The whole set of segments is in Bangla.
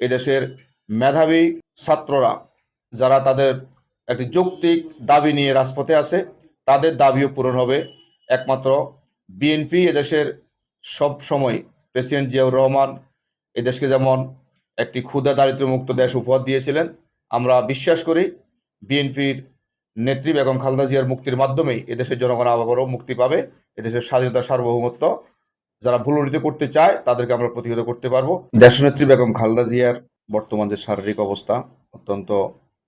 এদেশের মেধাবী ছাত্ররা, যারা তাদের একটি যৌক্তিক দাবি নিয়ে রাজপথে আছে, তাদের দাবিও পূরণ হবে। একমাত্র বিএনপি এদেশের সব সময় প্রেসিডেন্ট জিয়াউর রহমান এদেশকে যেমন একটি ক্ষুদা দারিদ্র্যমুক্ত দেশ উপহার দিয়েছিলেন, আমরা বিশ্বাস করি বিএনপির নেত্রী বেগম খালেদা জিয়ার মুক্তির মাধ্যমেই এদেশের জনগণ আবারও মুক্তি পাবে, এদেশের স্বাধীনতা সার্বভৌমত্ব যারা ভুলরিত করতে চায়, তাদেরকে আমরা প্রতিহত করতে পারব। দেশনেত্রী বেগম খালদা জিয়ার বর্তমান যে শারীরিক অবস্থা, অত্যন্ত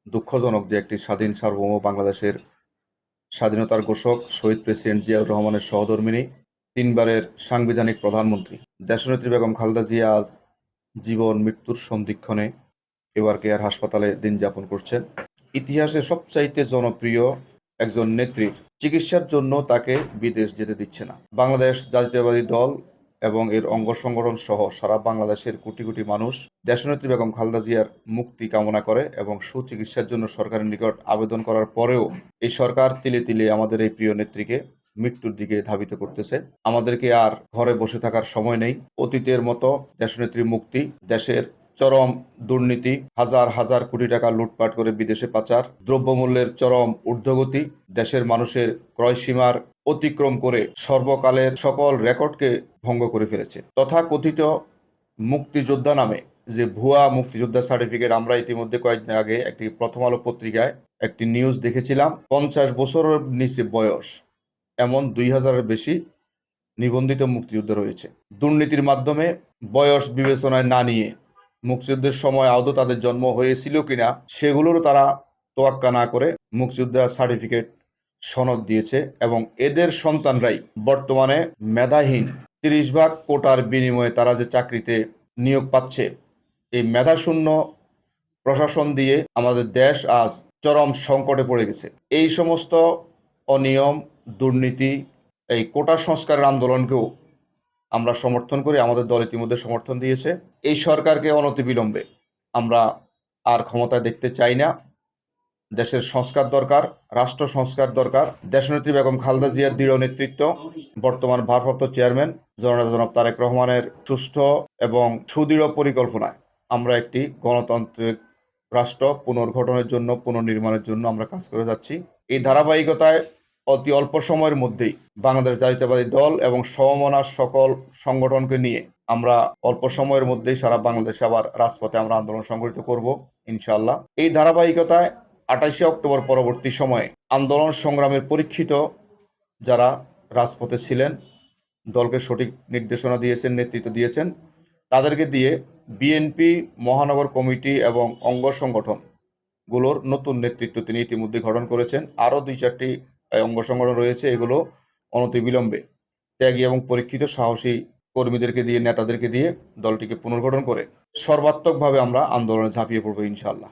দুঃখজনক যে একটি স্বাধীন সার্বভৌম বাংলাদেশের স্বাধীনতার ঘোষক শহীদ প্রেসিডেন্ট জিয়াউর রহমানের সহধর্মিনী, তিনবারের সাংবিধানিক প্রধানমন্ত্রী। দেশনেত্রী বেগম খালদা জিয়া আজ জীবন, মৃত্যুর সন্ধিক্ষণে এবার কেয়ার হাসপাতালে দিন যাপন করছেন। ইতিহাসে সবচাইতে জনপ্রিয় একজন নেত্রীর চিকিৎসার জন্য তাকে বিদেশ যেতে দিচ্ছে না। বাংলাদেশ জাতীয়তাবাদী দল এবং এর অঙ্গ সংগঠন সহ সারা বাংলাদেশের কোটি কোটি মানুষ দেশনেত্রী বেগম খালেদা জিয়ার মুক্তি কামনা করে এবং সুচিকিৎসার জন্য সরকারের নিকট আবেদন করার পরেও এই সরকার তিলে তিলে আমাদের এই প্রিয় নেত্রীকে মৃত্যুর দিকে ধাবিত করতেছে। আমাদেরকে আর ঘরে বসে থাকার সময় নেই। অতীতের মতো দেশনেত্রী মুক্তি দেশের চরম দুর্নীতি, হাজার হাজার কোটি টাকা লুটপাট করে বিদেশে পাচার, দ্রব্যমূল্যের চরম ঊর্ধ্বগতি, দেশের মানুষের ক্রয়সীমার অতিক্রম করে সর্বকালের সকল রেকর্ডকে ভঙ্গ করে ফেলেছে। তথাকথিত মুক্তিযোদ্ধা নামে যে ভুয়া মুক্তিযোদ্ধা সার্টিফিকেট আমরা ইতিমধ্যে কয়েকদিন আগে একটি প্রথম আলো পত্রিকায় একটি নিউজ দেখেছিলাম, পঞ্চাশ বছরের নিচে বয়স, এমন দুই হাজারের বেশি নিবন্ধিত মুক্তিযুদ্ধ রয়েছে। দুর্নীতির মাধ্যমে বয়স বিবেচনায় না নিয়ে মুক্তিযুদ্ধের সময় আদৌ তাদের জন্ম হয়েছিল কিনা, সেগুলোরও তারা তোয়াক্কা না করে মুক্তিযোদ্ধা সার্টিফিকেট সনদ দিয়েছে এবং এদের সন্তানরাই বর্তমানে মেধাহীন। তিরিশ ভাগ কোটার বিনিময়ে তারা যে চাকরিতে নিয়োগ পাচ্ছে, এই মেধাশূন্য প্রশাসন দিয়ে আমাদের দেশ আজ চরম সংকটে পড়ে গেছে। এই সমস্ত অনিয়ম, দুর্নীতি, এই কোটা সংস্কারের আন্দোলনকেও আমরা সমর্থন করি, আমাদের দল ইতিমধ্যে সমর্থন দিয়েছে। এই সরকারকে অনতিবিলম্বে আমরা আর ক্ষমতায় দেখতে চাই না। দেশের সংস্কার দরকার, রাষ্ট্র সংস্কার দরকার। দেশনেত্রী বেগম খালেদা জিয়ার দৃঢ় নেতৃত্ব, বর্তমান ভারপ্রাপ্ত চেয়ারম্যান জননেতা জনাব তারেক রহমানের সুষ্ঠ এবং সুদৃঢ় পরিকল্পনায় আমরা একটি গণতান্ত্রিক রাষ্ট্র পুনর্গঠনের জন্য, পুনর্নির্মাণের জন্য আমরা কাজ করে যাচ্ছি। এই ধারাবাহিকতায় অতি অল্প সময়ের মধ্যেই বাংলাদেশ জাতীয়তাবাদী দল এবং সমমনার সকল সংগঠনকে নিয়ে আমরা অল্প সময়ের মধ্যেই সারা বাংলাদেশে আবার রাজপথে আমরা আন্দোলন সংগঠিত করব ইনশাল্লাহ এই ধারাবাহিকতায় আঠাশে অক্টোবর পরবর্তী সময়ে আন্দোলন সংগ্রামের পরীক্ষিত যারা রাজপথে ছিলেন, দলকে সঠিক নির্দেশনা দিয়েছেন, নেতৃত্ব দিয়েছেন, তাদেরকে দিয়ে বিএনপি, মহানগর কমিটি এবং অঙ্গ সংগঠনগুলোর নতুন নেতৃত্ব তিনি ইতিমধ্যে গঠন করেছেন। আরও দুই চারটি অঙ্গ সংগঠন রয়েছে এগুলো অনতিবিলম্বে। ত্যাগী এবং পরীক্ষিত সাহসী কর্মীদেরকে দিয়ে, নেতাদেরকে দিয়ে দলটিকে পুনর্গঠন করে সর্বাত্মকভাবে আমরা আন্দোলনে ঝাঁপিয়ে পড়ব ইনশাল্লাহ